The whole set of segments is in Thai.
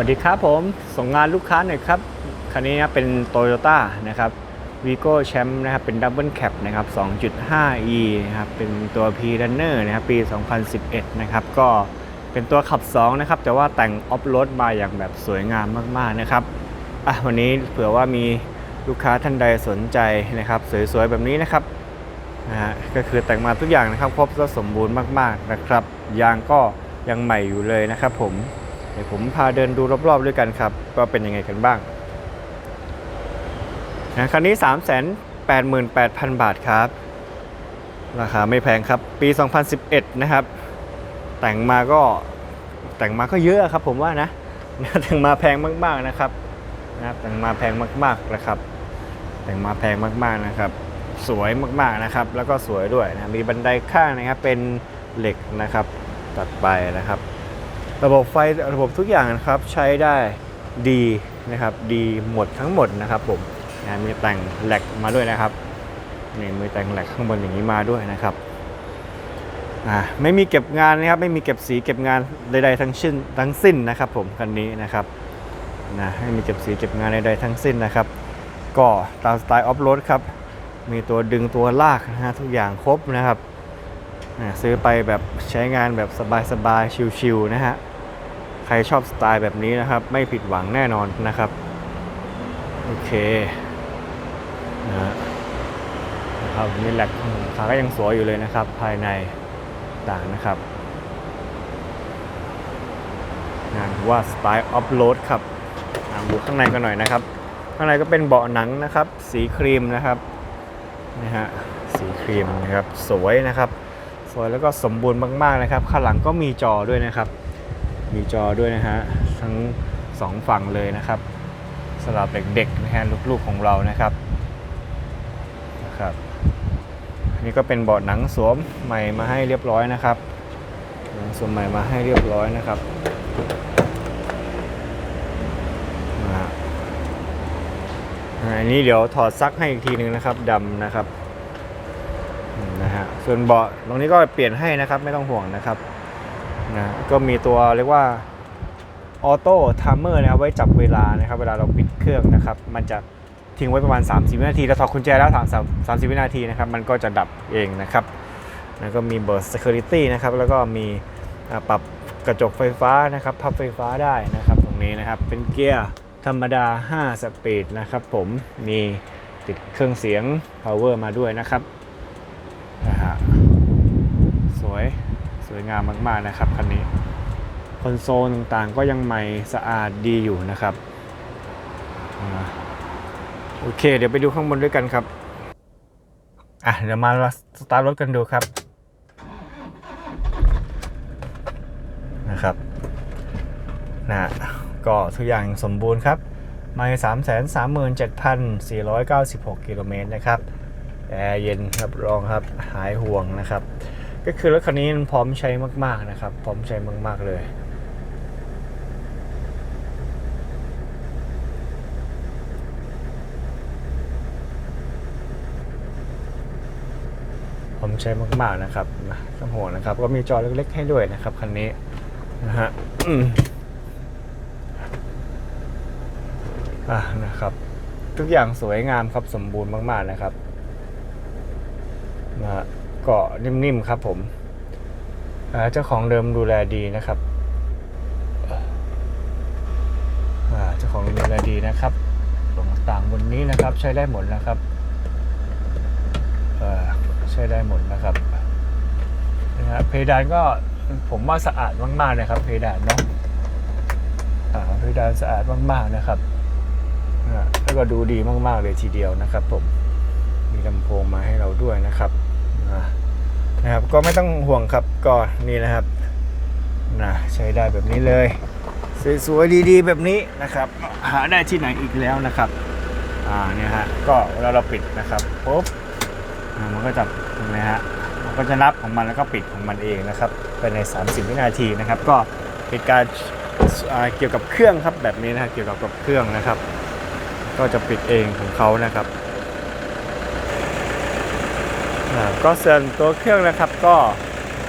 วัสดีครับผมส่งงานลูกค้าหน่อยครับคันนี้นะเป็น Toyota นะครับ Vigo Champ นะครับเป็น Double Cab นะครับ 2.5e นะครับเป็นตัว P Runner นะครับปี 2011 นะครับ ก็เป็นตัวขับ 2 นะครับ แต่ว่าแต่งออฟโรดมาอย่างแบบสวยงามมากๆนะครับอะวันนี้เผื่อว่ามีลูกค้าท่านใดสนใจนะครับ สวยๆ แบบนี้นะครับนะฮะก็คือแต่งมาทุกอย่างนะครับ ครบและสมบูรณ์มากๆนะครับยางก็ยังใหม่อยู่เลยนะครับผม ดี๋ยวผมพาเดินดูรอบๆด้วยกันครับว่าเป็นยังไงกันบ้างนะคันนี้ 388,000 บาทครับ ราคาไม่แพงครับ ปี 2011 นะครับ แต่งมาก็แต่งมาก็เยอะครับผมว่านะแต่งมาแพงมากๆนะครับนะแต่งมาแพงมากๆนะครับ แต่งมาแพงมากๆนะครับ สวยมากๆนะครับ แล้วก็สวยด้วยนะมีบันไดข้างนะครับเป็นเหล็กนะครับ ตัดไปนะครับ ระบบไฟระบบทุกอย่างนะครับใช้ได้ดีนะครับดีหมดทั้งหมดนะครับผมนะมีแต่งแหลกมาด้วยนะครับนี่มีแต่งแหลกข้างบนอย่างนี้มาด้วยนะครับอ่าไม่มีเก็บงานนะครับไม่มีเก็บสีเก็บงานใดๆทั้งสิ้นทั้งสิ้นนะครับผมคันนี้นะครับนะไม่มีเก็บสีเก็บงานใดๆทั้งสิ้นนะครับ ก็ตามสไตล์ออฟโรดครับมีตัวดึงตัวลากนะฮะทุกอย่างครบนะครับซื้อไปแบบใช้งานแบบสบายๆชิวๆนะฮะ ใครชอบสไตล์แบบนี้นะครับ ไม่ผิดหวังแน่นอนนะครับ โอเคนะครับนี่แหลกขาก็ยังสวยอยู่เลยนะครับ ภายในต่างนะครับงานว่าสไตล์ออฟโรดครับอ่าดูข้างในกันหน่อยนะครับ ข้างในก็เป็นเบาะหนังนะครับ สีครีมนะครับนะฮะสีครีมนะครับ สวยนะครับ สวยแล้วก็สมบูรณ์มากๆนะครับ ข้างหลังก็มีจอด้วยนะครับ มีจอด้วยนะฮะทั้งสองฝั่งเลยนะครับสำหรับเด็กๆนะฮะลูกๆของเรานะครับนะครับอันนี่ก็เป็นเบาะหนังสวมใหม่มาให้เรียบร้อยนะครับหนังสวมใหม่มาให้เรียบร้อยนะครับอันนี้เดี๋ยวถอดซักให้อีกทีหนึ่งนะครับดำนะครับนะฮะส่วนเบาะตรงนี้ก็เปลี่ยนให้นะครับไม่ต้องห่วงนะครับ นะก็มีตัวเรียกว่าออโต้ไทม์เมอร์นะครับไว้จับเวลานะครับเวลาเราปิดเครื่องนะครับ มันจะทิ้งไว้ประมาณ 30 วินาที แล้วถอดกุญแจแล้ว3 30 วินาทีนะครับ มันก็จะดับเองนะครับแล้วก็มีเบอร์ security นะครับ แล้วก็มีปรับกระจกไฟฟ้านะครับ พับไฟฟ้าได้นะครับ ตรงนี้นะครับเป็นเกียร์ธรรมดา 5 สปีดนะครับ ผมมีติดเครื่องเสียง power มาด้วยนะครับนะฮะสวย วยงามมากๆนะครับคันนี้คอนโซลต่างๆก็ยังใหม่สะอาดดีอยู่นะครับอโอเค เดี๋ยวไปดูข้างบนด้วยกันครับอะเดี๋ยวมาสตาร์ทรถกันดูครับนะครับนะก็ทุกอย่างสมบูรณ์ครับไม่สามแสนสามหมื่นเจ็ดพันสี่ร้อยเก้าสิบหกกิโลเมตรนะครับแอร์เย็นครับรองครับหายห่วงนะครับ ก็คือรถคันนี้มันพร้อมใช้มาก ๆนะครับ พร้อมใช้มาก ๆ เลยพร้อมใช้มาก ๆ นะครับต้องห่วงนะครับ ก็มีจอเล็ก ๆ ให้ด้วยนะครับ คันนี้นะฮะอะนะครับ ทุกอย่างสวยงามครับสมบูรณ์มาก ๆ นะครับนะฮะ ก็นิ่มๆครับผมเจ้าของเดิมดูแลดีนะครับเจ้าของดูแลดีนะครับตรงต่างบนนี้นะครับ ใช้ได้หมดนะครับใช้ได้หมดนะครับนะฮะเพดานก็ผมว่าสะอาดมากๆนะครับ เพดานเนาะเพดานสะอาดมากๆนะครับแล้วก็ดูดีมากๆเลยทีเดียวนะครับผมมีลำโพงมาให้เราด้วยนะครับ นะครับ ก็ไม่ต้องห่วงครับก็นี่นะครับนะใช้ได้แบบนี้เลยสวยๆดีๆ แบบนี้นะครับ หาได้ที่ไหนอีกแล้วนะครับอ่าเนี่ยฮะก็เวลาเราปิดนะครับปุ๊บมันก็จะเห็นไหมฮะมันก็จะนับของมันแล้วก็ปิดของมันเองนะครับภายใน 30 วินาทีนะครับ ก็เป็นการเกี่ยวกับเครื่องครับแบบนี้นะฮะเกี่ยวกับกับเครื่องนะครับ ก็จะปิดเองของเขานะครับ อ่า ก็ส่วนตัวเครื่องนะครับก็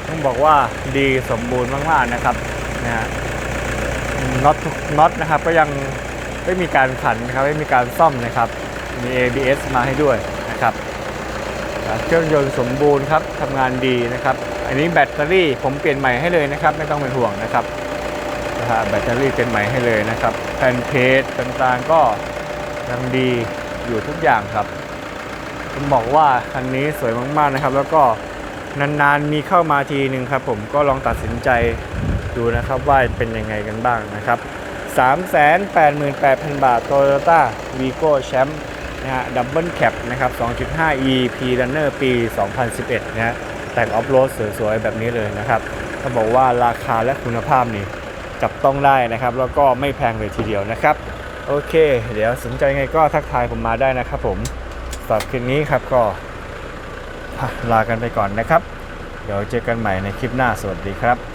ต้องบอกว่าดีสมบูรณ์มากๆนะครับนะฮะน็อตทุกน็อตนะครับก็ยังไม่มีการขันนะครับไม่มีการซ่อมนะครับมี ABS มาให้ด้วยนะครับเครื่องยนต์สมบูรณ์ครับทำงานดีนะครับ อันนี้แบตเตอรี่ผมเปลี่ยนใหม่ให้เลยนะครับ ไม่ต้องเป็นห่วงนะครับนะฮะแบตเตอรี่เป็นใหม่ให้เลยนะครับแผ่นเพจต่างๆก็ยังดีอยู่ทุกอย่างครับ ผมบอกว่าคันนี้สวยมากๆนะครับ แล้วก็นานๆมีเข้ามาทีหนึ่งครับ ผมก็ลองตัดสินใจดูนะครับว่าเป็นยังไงกันบ้างนะครับ 388,000 บาท Toyota Vigo Champ นะฮะดับเบิลแคปนะครับ 2.5 e P Runner ปี 2011 นะฮะแต่งออฟโรดสวยๆ แบบนี้เลยนะครับเขาบอกว่าราคาและคุณภาพนี่จับต้องได้นะครับ แล้วก็ไม่แพงเลยทีเดียวนะครับ โอเค เดี๋ยวสนใจไงก็ทักทายผมมาได้นะครับผม หรับคลิปนี้ครับก็ลากันไปก่อนนะครับ เดี๋ยวเจอกันใหม่ในคลิปหน้าสวัสดีครับ